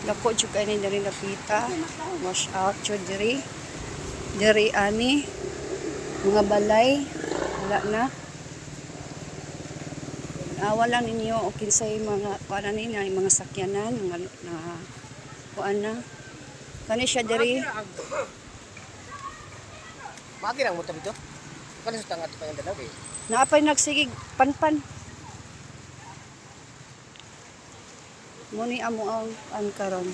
Dako jud kay ni diri napita. Wash out jud diri. Diri ani mga balay wala na. Awa lang ninyo o kinsay mga kuan ni na mga sakyanan mga na kuan na. Kani siya diri Magi lang mo tabi to. Kani sa tangat pa yung dalaw eh. naapay nagsigig panpan. Muni amo ang an karon.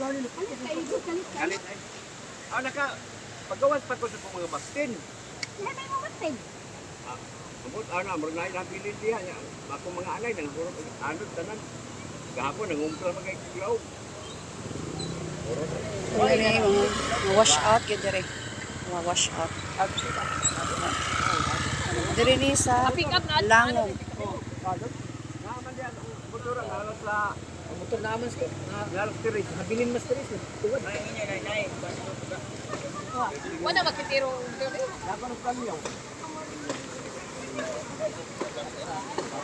Galit ay. Ah, naka paggawas pa ko sa mga bastin. Amot ana mo na nabilin diha nya. Ako mga anay nang hurot anod tanan. Gahapon nangumpra magay kilaw. Ano ni mga, mga wash out yun dire. Mga wash out. Dire ni sa langong. Naman diyan ang motor ang halos la ang motor naman sa na halos tiris. Habilin mas tiris. Tuwad. Ay niya nay nay. Wala makitiro. Nako no kamyo.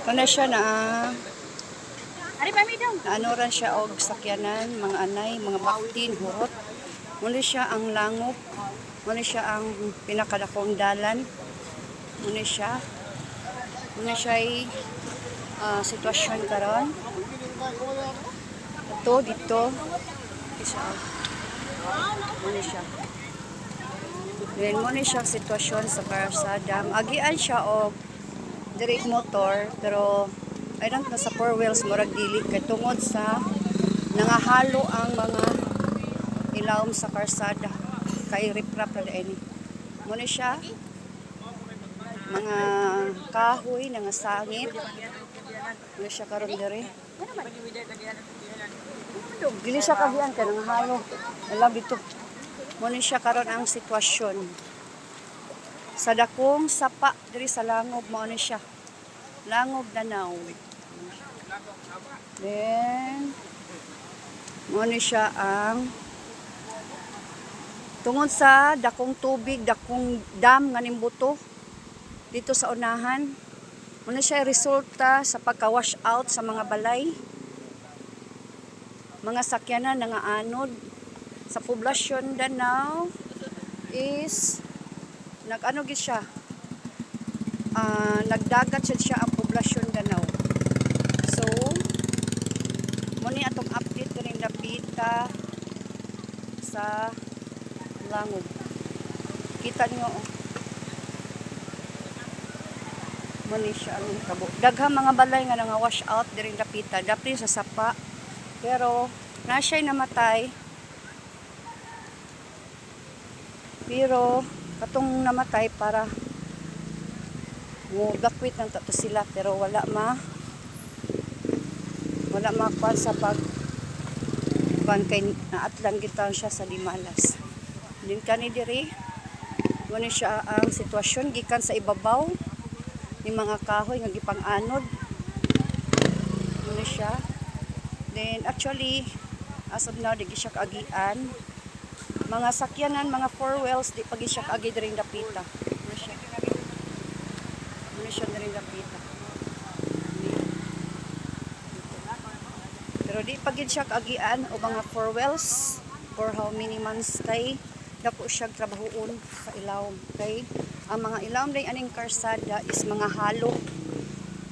Kana siya na Ari pa mi daw. ano ran siya og sakyanan, mga anay, mga baktin, hurot. Muli siya ang langop. Muli siya ang pinakadakong dalan. Muli siya. Muli siya ay ah, sitwasyon karon. Ito dito. Isa. Muli siya. Then muli siya ang sitwasyon sa karsada. Agian siya og direct motor pero I don't know sa four wheels murag dili kay tungod sa nangahalo ang mga ilawom sa karsada kay riprap na ini mo ni siya mga kahoy nga sangit mo siya karon diri dili siya kagian kay nangahalo alam dito mo ni siya karon ang sitwasyon. Sa dakong sapa diri sa langob mo ni siya. Langob danaw then mo ni siya ang tungod sa dakong tubig dakong dam nga nimbuto dito sa unahan mo ni siya resulta sa pagka-wash out sa mga balay mga sakyanan nga anod. Sa poblasyon Danao is nag-ano gid siya? Ah, nagdagat siya, siya ang poblasyon Danao. So muni atong update rin napita sa langob kita niyo oh. Muni siya ang kabo. Daghang mga balay nga nga wash out diri napita dapri sa sapa. Pero na siya'y namatay. Pero katong namatay para mo gakwit ng tato sila pero wala ma wala makuan sa pag kuan kay naatlan kita siya sa Limalas. Din kani diri Muna siya ang sitwasyon gikan sa ibabaw ni mga kahoy nga gipang-anod. Muna siya? Then actually as of now di siya kaagian. Mga sakyanan mga four wheels di pagi siya kaagi diri dapita Muna siya? Muna siya diri dapita pero di pagid siya kaagian o mga four wheels for how many months kay dako siya trabahoon sa ilawom kay ang mga ilawom day aning karsada is mga halo.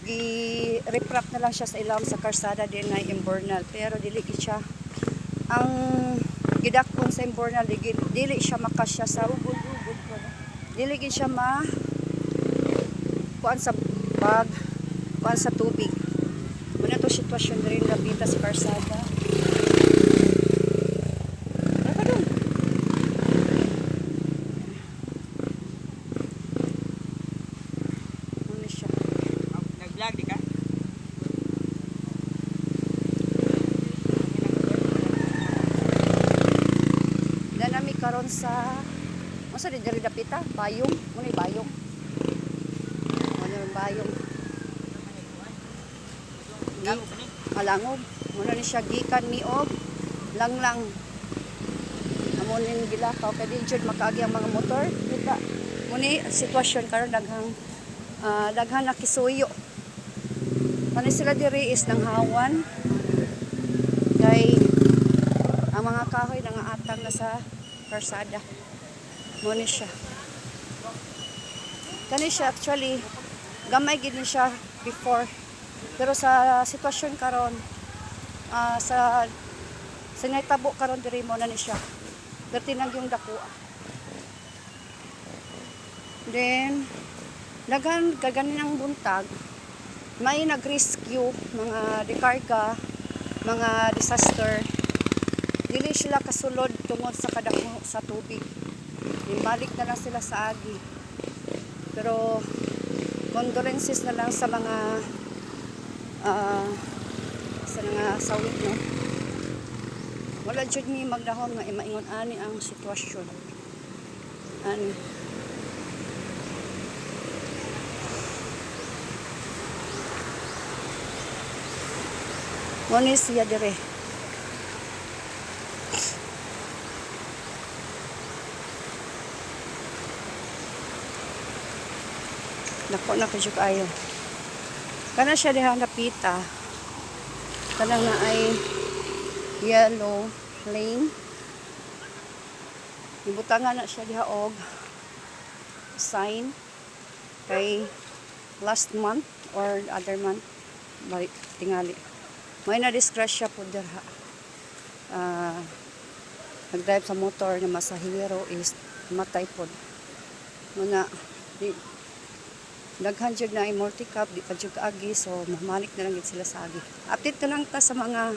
Gi reprap na lang siya sa ilawom sa karsada din na imbornal pero dili siya. Ang gidakon sa imbornal dili, dili siya makasya sa dili gid siya ma kuan sa bag kuan sa tubig. Muna to sitwasyon rin napita sa karsada. Ano ka dun? Ano siya? Nag-vlog di ka? Sa Ano sa diri dapita? Bayong, muna bayong. Ano yung bayong? Malangog. Muna ni siya gikan ni og langlang. Amo nin gilakaw kay di jud makaagi ang mga motor. Kita. Muni sitwasyon karon daghang ah, daghang nakisuyo. Kani sila diri is nang hawan. kay ang mga kahoy nangaatang na sa karsada. Mo ni siya. Kani siya actually. Gamay gid siya before. Pero sa sitwasyon karon ah, sa sa naitabo karon diri mo na ni siya. Pero tinag yung dako then daghan kaganinang buntag. May nag-rescue mga dekarga mga disaster dili sila kasulod tungod sa kadako sa tubig. Ibalik na lang sila sa agi. Pero condolences na lang sa mga ah, sa mga sawit no? Wala jud mi magdahom nga maingon ani ang sitwasyon. Ani. Mo ni siya dire. Nako na kadyo kayo. Kana siya diha napita. Kana nga ay yellow lane. Ibutangan na siya diha og sign kay last month or other month balik tingali may na disgrasya po dirha Ah, nagdrive sa motor na masahero is matay po mga di, daghan jud na multi cup di pa jud agi so mamalik na lang gid sila sa agi. Update na lang ta sa mga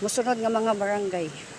musunod nga mga barangay